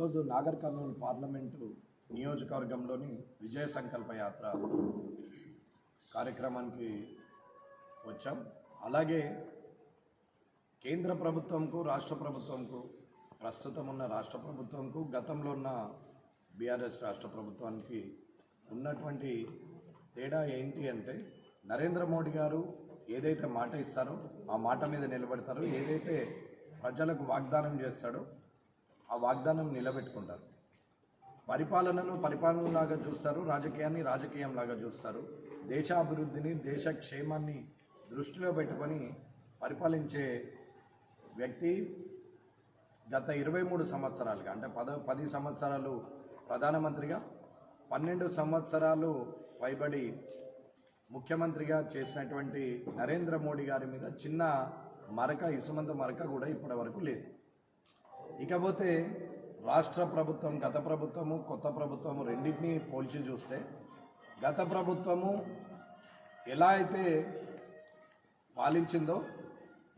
ఈరోజు నాగర్ కర్నూలు పార్లమెంటు నియోజకవర్గంలోని విజయ సంకల్ప యాత్ర కార్యక్రమానికి వచ్చాం. అలాగే కేంద్ర ప్రభుత్వంకు రాష్ట్ర ప్రభుత్వంకు ప్రస్తుతం ఉన్న రాష్ట్ర ప్రభుత్వంకు గతంలో ఉన్న బీఆర్ఎస్ రాష్ట్ర ప్రభుత్వానికి ఉన్నటువంటి తేడా ఏంటి అంటే నరేంద్ర మోడీ గారు ఏదైతే మాట ఇస్తారో ఆ మాట మీద నిలబడతారో ఏదైతే ప్రజలకు వాగ్దానం చేస్తాడో ఆ వాగ్దానం నిలబెట్టుకుంటారు. పరిపాలనను పరిపాలనలాగా చూస్తారు రాజకీయాన్ని రాజకీయంలాగా చూస్తారు. దేశాభివృద్ధిని దేశ క్షేమాన్ని దృష్టిలో పెట్టుకొని పరిపాలించే వ్యక్తి గత ఇరవై మూడు సంవత్సరాలుగా అంటే పద పది సంవత్సరాలు ప్రధానమంత్రిగా పన్నెండు సంవత్సరాలు పైబడి ముఖ్యమంత్రిగా చేసినటువంటి నరేంద్ర మోడీ గారి మీద చిన్న మరక ఇసుమంత మరక కూడా ఇప్పటి వరకు లేదు. ఇకపోతే రాష్ట్ర ప్రభుత్వం గత ప్రభుత్వము కొత్త ప్రభుత్వము రెండింటినీ పోల్చి చూస్తే గత ప్రభుత్వము ఎలా అయితే పాలించిందో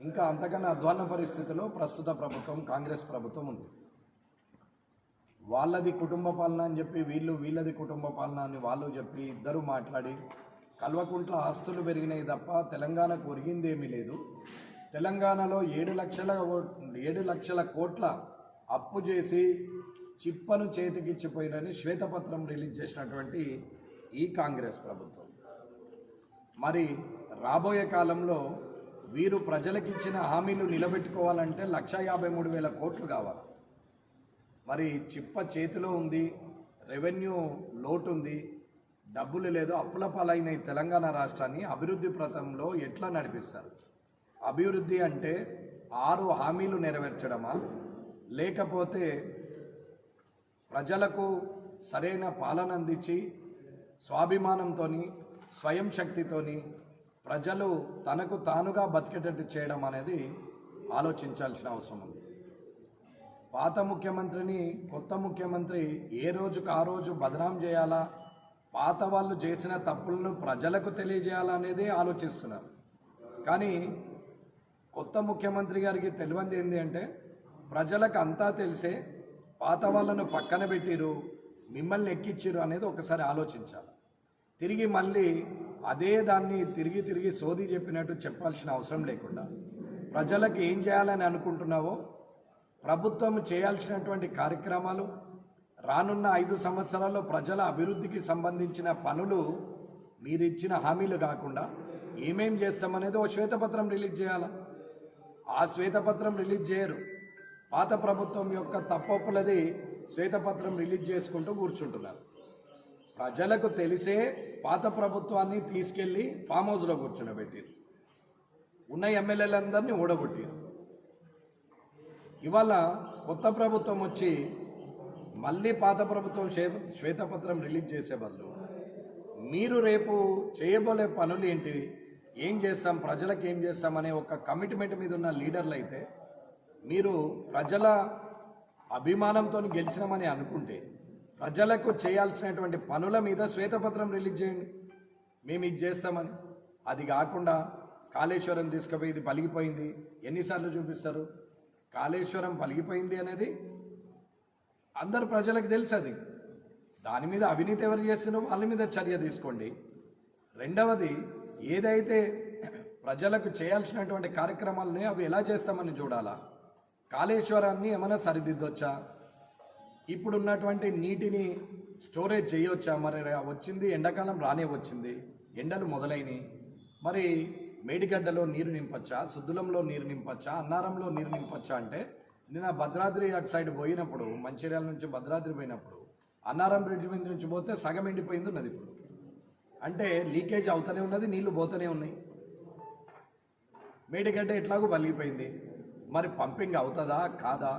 ఇంకా అంతకన్నా అధ్వాన్న పరిస్థితిలో ప్రస్తుత ప్రభుత్వం కాంగ్రెస్ ప్రభుత్వం ఉంది. వాళ్ళది కుటుంబ పాలన అని చెప్పి వీళ్ళు వీళ్ళది కుటుంబ పాలన అని వాళ్ళు చెప్పి ఇద్దరు మాట్లాడి కల్వకుంట్ల ఆస్తులు పెరిగినాయి తప్ప తెలంగాణకు ఒరిగిందేమీ లేదు. తెలంగాణలో ఏడు లక్షల ఓ- ఏడు లక్షల కోట్ల అప్పు చేసి చిప్పను చేతికిచ్చిపోయినని శ్వేతపత్రం రిలీజ్ చేసినటువంటి ఈ కాంగ్రెస్ ప్రభుత్వం. మరి రాబోయే కాలంలో వీరు ప్రజలకిచ్చిన హామీలు నిలబెట్టుకోవాలంటే లక్ష యాభై మూడు వేల కోట్లు కావాలి. మరి చిప్ప చేతిలో ఉంది రెవెన్యూ లోటు ఉంది డబ్బులు లేదు అప్పుల పాలైన ఈ తెలంగాణ రాష్ట్రాన్ని అభివృద్ధి ప్రతంలో ఎట్లా నడిపిస్తారు? అభివృద్ధి అంటే ఆరు హామీలు నెరవేర్చడమా? లేకపోతే ప్రజలకు సరైన పాలన అందించి స్వాభిమానంతో స్వయం శక్తితోని ప్రజలు తనకు తానుగా బతికేటట్టు చేయడం అనేది ఆలోచించాల్సిన అవసరం ఉంది. పాత ముఖ్యమంత్రిని కొత్త ముఖ్యమంత్రి ఏ రోజుకు ఆ రోజు బదనాం చేయాలా? పాత వాళ్ళు చేసిన తప్పులను ప్రజలకు తెలియజేయాలా అనేది ఆలోచిస్తున్నారు. కానీ కొత్త ముఖ్యమంత్రి గారికి తెలియంది ఏంటి అంటే ప్రజలకు అంతా తెలిసే పాత వాళ్ళను పక్కన పెట్టిరు మిమ్మల్ని ఎక్కిచ్చిరు అనేది ఒకసారి ఆలోచించాలి. తిరిగి మళ్ళీ అదే దాన్ని తిరిగి తిరిగి సోది చెప్పినట్టు చెప్పాల్సిన అవసరం లేకుండా ప్రజలకు ఏం చేయాలని అనుకుంటున్నావో ప్రభుత్వం చేయాల్సినటువంటి కార్యక్రమాలు రానున్న ఐదు సంవత్సరాల్లో ప్రజల అభివృద్ధికి సంబంధించిన పనులు మీరు ఇచ్చిన హామీలు కాకుండా ఏమేం చేస్తామనేది ఓ శ్వేతపత్రం రిలీజ్ చేయాలా? ఆ శ్వేతపత్రం రిలీజ్ చేయరు. పాత ప్రభుత్వం యొక్క తప్పొప్పులది శ్వేతపత్రం రిలీజ్ చేసుకుంటూ కూర్చుంటున్నారు. ప్రజలకు తెలిసే పాత ప్రభుత్వాన్ని తీసుకెళ్ళి ఫామ్ హౌస్లో కూర్చుండబెట్టారు ఉన్న ఎమ్మెల్యేలందరినీ ఓడగొట్టారు ఇవాళ కొత్త ప్రభుత్వం వచ్చి మళ్ళీ పాత ప్రభుత్వం శ్వే- శ్వేతపత్రం రిలీజ్ చేసే బదులు మీరు రేపు చేయబోలే పనులు ఏంటివి ఏం చేస్తాం ప్రజలకు ఏం చేస్తాం అనే ఒక కమిట్మెంట్ మీద ఉన్న లీడర్లు అయితే మీరు ప్రజల అభిమానంతో గెలిచినామని అనుకుంటే ప్రజలకు చేయాల్సినటువంటి పనుల మీద శ్వేతపత్రం రిలీజ్ చేయండి. మేము ఇది చేస్తామని. అది కాకుండా కాళేశ్వరం తీసుకుపోయి ఇది పలిగిపోయింది. ఎన్నిసార్లు చూపిస్తారు? కాళేశ్వరం పలిగిపోయింది అనేది అందరు ప్రజలకు తెలుసు అది. దాని మీద అవినీతి ఎవరు చేస్తున్నారో వాళ్ళ మీద చర్య తీసుకోండి. రెండవది ఏదైతే ప్రజలకు చేయాల్సినటువంటి కార్యక్రమాలని అవి ఎలా చేస్తామని చూడాలా? కాళేశ్వరాన్ని ఏమైనా సరిదిద్దొచ్చా? ఇప్పుడు ఉన్నటువంటి నీటిని స్టోరేజ్ చేయొచ్చా? మరి వచ్చింది ఎండాకాలం రానే వచ్చింది. ఎండలు మొదలైనవి మరి మేడిగడ్డలో నీరు నింపచ్చా? సుద్దులంలో నీరు నింపచ్చా? అన్నారంలో నీరు నింపచ్చా అంటే నిన్న భద్రాద్రి అటు సైడ్ పోయినప్పుడు మంచిర్యాల నుంచి భద్రాద్రి పోయినప్పుడు అన్నారం బ్రిడ్జ్ మీద నుంచి పోతే సగం ఎండిపోయింది ఉన్నది ఇప్పుడు. అంటే లీకేజ్ అవుతూనే ఉన్నది నీళ్ళు పోతూనే ఉన్నాయి. మేడిగడ్డ ఎట్లాగో పలిగిపోయింది మరి పంపింగ్ అవుతుందా కాదా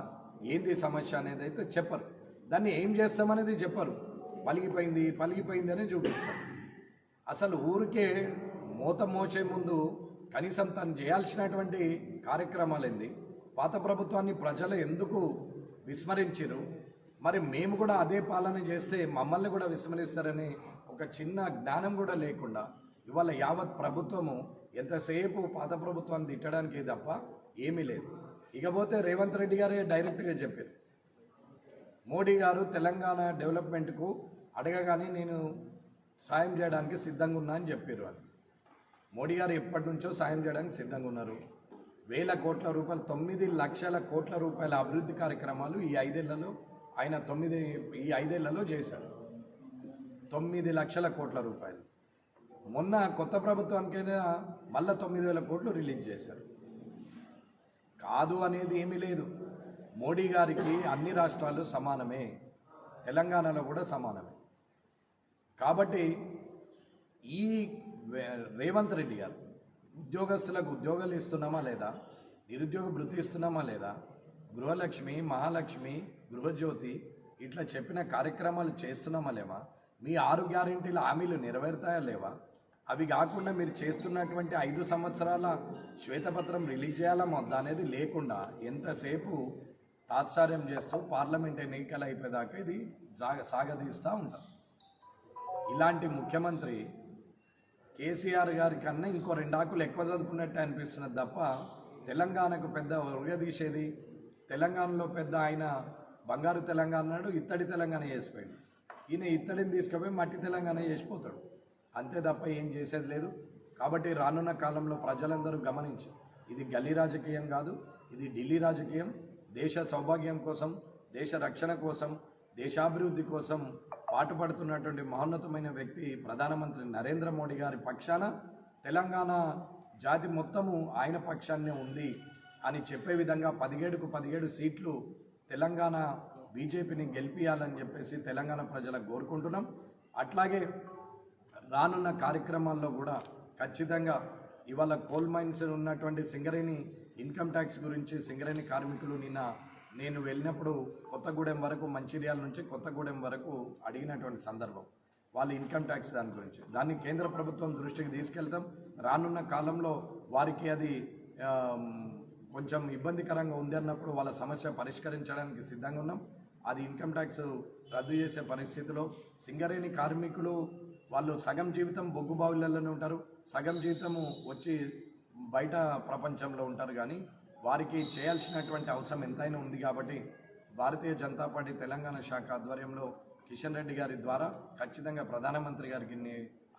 ఏంది సమస్య అనేది అయితే చెప్పరు. దాన్ని ఏం చేస్తామనేది చెప్పరు. పలిగిపోయింది పలిగిపోయింది అని చూపిస్తారు. అసలు ఊరికే మూత మోచే ముందు కనీసం తను చేయాల్సినటువంటి కార్యక్రమాలు ఏంది? పాత ప్రభుత్వాన్ని ప్రజలు ఎందుకు విస్మరించారు మరి మేము కూడా అదే పాలన చేస్తే మమ్మల్ని కూడా విస్మరిస్తారని ఒక చిన్న జ్ఞానం కూడా లేకుండా ఇవాళ యావత్ ప్రభుత్వము ఎంతసేపు పాత ప్రభుత్వాన్ని తిట్టడానికి తప్ప ఏమీ లేదు. ఇకపోతే రేవంత్ రెడ్డి గారే డైరెక్ట్గా చెప్పారు. మోడీ గారు తెలంగాణ డెవలప్మెంట్కు అడగగానే నేను సాయం చేయడానికి సిద్ధంగా ఉన్నా అని చెప్పారు అని. మోడీ గారు ఎప్పటి నుంచో సాయం చేయడానికి సిద్ధంగా ఉన్నారు. వేల కోట్ల రూపాయలు తొమ్మిది లక్షల కోట్ల రూపాయల అభివృద్ధి కార్యక్రమాలు ఈ ఐదేళ్ళలో ఆయన తొమ్మిది ఈ ఐదేళ్ళలో చేశారు తొమ్మిది లక్షల కోట్ల రూపాయలు. మొన్న కొత్త ప్రభుత్వానికైనా మళ్ళా తొమ్మిది వేల కోట్లు రిలీజ్ చేశారు. కాదు అనేది ఏమీ లేదు. మోడీ గారికి అన్ని రాష్ట్రాలు సమానమే. తెలంగాణలో కూడా సమానమే. కాబట్టి ఈ రేవంత్ రెడ్డి గారు ఉద్యోగస్తులకు ఉద్యోగాలు ఇస్తున్నామా లేదా? నిరుద్యోగ భృతి ఇస్తున్నామా లేదా? గృహలక్ష్మి మహాలక్ష్మి గృహజ్యోతి ఇట్లా చెప్పిన కార్యక్రమాలు చేస్తున్నామా లేవా? మీ ఆరు గ్యారెంటీల హామీలు నెరవేరుతాయా లేవా? అవి కాకుండా మీరు చేస్తున్నటువంటి ఐదు సంవత్సరాల శ్వేతపత్రం రిలీజ్ చేయాలా మొద్దా అనేది లేకుండా ఎంతసేపు తాత్సార్యం చేస్తూ పార్లమెంట్ ఎన్నికలు అయిపోయేదాకా ఇది సాగ సాగదీస్తూ ఉంటాం. ఇలాంటి ముఖ్యమంత్రి కేసీఆర్ గారి కన్నా ఇంకో రెండు ఆకులు ఎక్కువ చదువుకున్నట్టు అనిపిస్తున్నది తప్ప తెలంగాణకు పెద్ద ఉరగదీసేది తెలంగాణలో పెద్ద ఆయన బంగారు తెలంగాణ నాడు ఇత్తడి తెలంగాణ చేసిపోయాడు. ఈయన ఇత్తడిని తీసుకుపోయి మట్టి తెలంగాణ చేసిపోతాడు. అంతే తప్ప ఏం చేసేది లేదు. కాబట్టి రానున్న కాలంలో ప్రజలందరూ గమనించి ఇది గల్లీ రాజకీయం కాదు ఇది ఢిల్లీ రాజకీయం. దేశ సౌభాగ్యం కోసం దేశ రక్షణ కోసం దేశాభివృద్ధి కోసం పాటుపడుతున్నటువంటి మహోన్నతమైన వ్యక్తి ప్రధానమంత్రి నరేంద్ర మోడీ గారి పక్షాన తెలంగాణ జాతి మొత్తము ఆయన పక్షాన్నే ఉంది. అని చెప్పే విధంగా పదిహేడుకు పదిహేడు సీట్లు తెలంగాణ బీజేపీని గెలిపియాలని చెప్పేసి తెలంగాణ ప్రజలకు కోరుకుంటున్నాం. అట్లాగే రానున్న కార్యక్రమాల్లో కూడా ఖచ్చితంగా ఇవాళ కోల్ మైన్స్ ఉన్నటువంటి సింగరేణి ఇన్కమ్ ట్యాక్స్ గురించి సింగరేణి కార్మికులు నిన్న నేను వెళ్ళినప్పుడు కొత్తగూడెం వరకు మంచిర్యాల నుంచి కొత్తగూడెం వరకు అడిగినటువంటి సందర్భం. వాళ్ళ ఇన్కమ్ ట్యాక్స్ దాని గురించి. దాన్ని కేంద్ర ప్రభుత్వం దృష్టికి తీసుకెళ్తాం. రానున్న కాలంలో వారికి అది కొంచెం ఇబ్బందికరంగా ఉంది అన్నప్పుడు వాళ్ళ సమస్య పరిష్కరించడానికి సిద్ధంగా ఉన్నాం. అది ఇన్కమ్ ట్యాక్స్ రద్దు చేసే పరిస్థితిలో సింగరేణి కార్మికులు వాళ్ళు సగం జీవితం బొగ్గు బావులలోనే ఉంటారు. సగం జీవితము వచ్చి బయట ప్రపంచంలో ఉంటారు కానీ వారికి చేయాల్సినటువంటి అవసరం ఎంతైనా ఉంది కాబట్టి భారతీయ జనతా పార్టీ తెలంగాణ శాఖ ఆధ్వర్యంలో కిషన్ రెడ్డి గారి ద్వారా ఖచ్చితంగా ప్రధానమంత్రి గారికి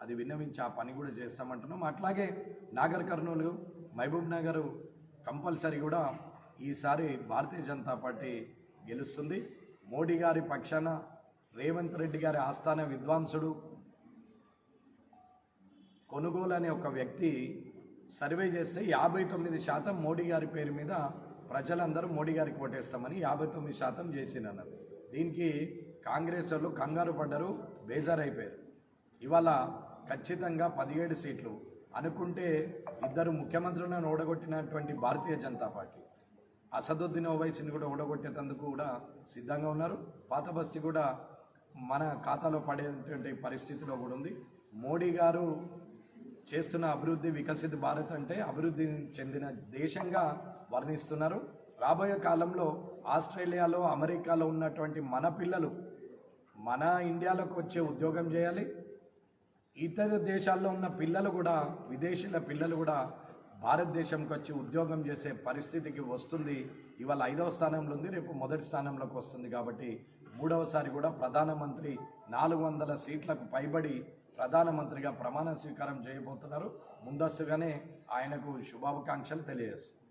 అది విన్నవించి ఆ పని కూడా చేస్తామంటున్నాం. అట్లాగే నాగర్ కర్నూలు మహబూబ్ నగర్ కంపల్సరీ కూడా ఈసారి భారతీయ జనతా పార్టీ గెలుస్తుంది. మోడీ గారి పక్షాన రేవంత్ రెడ్డి గారి ఆస్థాన విద్వాంసుడు కొనుగోలు అనే ఒక వ్యక్తి సర్వే చేస్తే యాభై తొమ్మిది శాతం మోడీ గారి పేరు మీద ప్రజలందరూ మోడీ గారికి ఓటేస్తామని యాభై తొమ్మిది శాతం చేసినారు దీనికి కాంగ్రెస్ వాళ్ళు కంగారు పడ్డరు బేజారైపోయారు. ఇవాళ ఖచ్చితంగా పదిహేడు సీట్లు అనుకుంటే ఇద్దరు ముఖ్యమంత్రులను ఓడగొట్టినటువంటి భారతీయ జనతా పార్టీ. అసదుద్దీన్ ఓవైసీని కూడా ఓడగొట్టేందుకు కూడా సిద్ధంగా ఉన్నారు. పాత బస్తీ కూడా మన ఖాతాలో పడేటువంటి పరిస్థితిలో కూడా ఉంది. మోడీ గారు చేస్తున్న అభివృద్ధి వికసిత భారత్ అంటే అభివృద్ధి చెందిన దేశంగా వర్ణిస్తున్నారు. రాబోయే కాలంలో ఆస్ట్రేలియాలో అమెరికాలో ఉన్నటువంటి మన పిల్లలు మన ఇండియాలోకి వచ్చే ఉద్యోగం చేయాలి. ఇతర దేశాల్లో ఉన్న పిల్లలు కూడా విదేశీల పిల్లలు కూడా భారతదేశంకి వచ్చి ఉద్యోగం చేసే పరిస్థితికి వస్తుంది. ఇవాళ ఐదవ స్థానంలో ఉంది రేపు మొదటి స్థానంలోకి వస్తుంది కాబట్టి మూడవసారి కూడా ప్రధానమంత్రి నాలుగు వందల సీట్లకు పైబడి ప్రధానమంత్రిగా ప్రమాణ స్వీకారం చేయబోతున్నారు. ముందస్తుగానే ఆయనకు శుభాకాంక్షలు తెలియజేస్తున్నారు